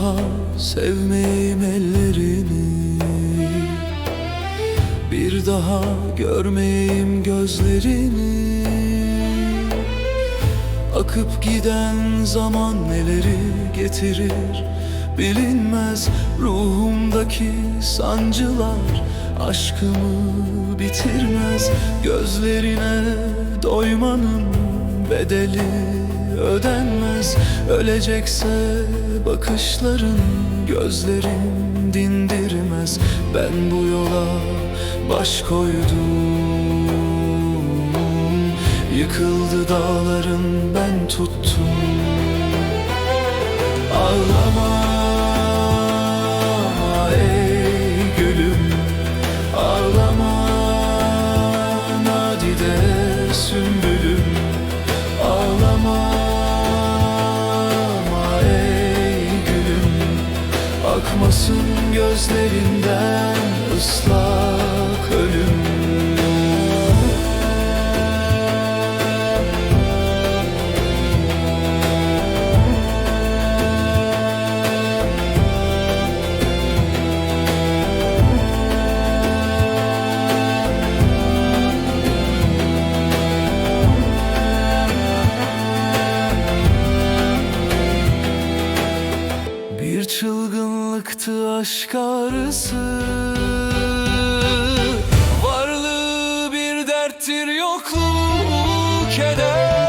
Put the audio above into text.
daha sevmeyeyim ellerini Bir daha görmeyeyim gözlerini. Akıp giden zaman neleri getirir Bilinmez. Ruhumdaki sancılar Aşkımı bitirmez. Gözlerine doymanın bedeli ödenmez. Ölecekse bakışların gözlerin dindirmez. Ben bu yola baş koydum. Yıkıldı dağların ben tuttum. Ağlama ey gülüm. Ağlama nadide sümbülüm Akmasın gözlerinden ıslak ölüm çılgınlıktı aşk ağrısı Varlığı bir derttir yokluğu keder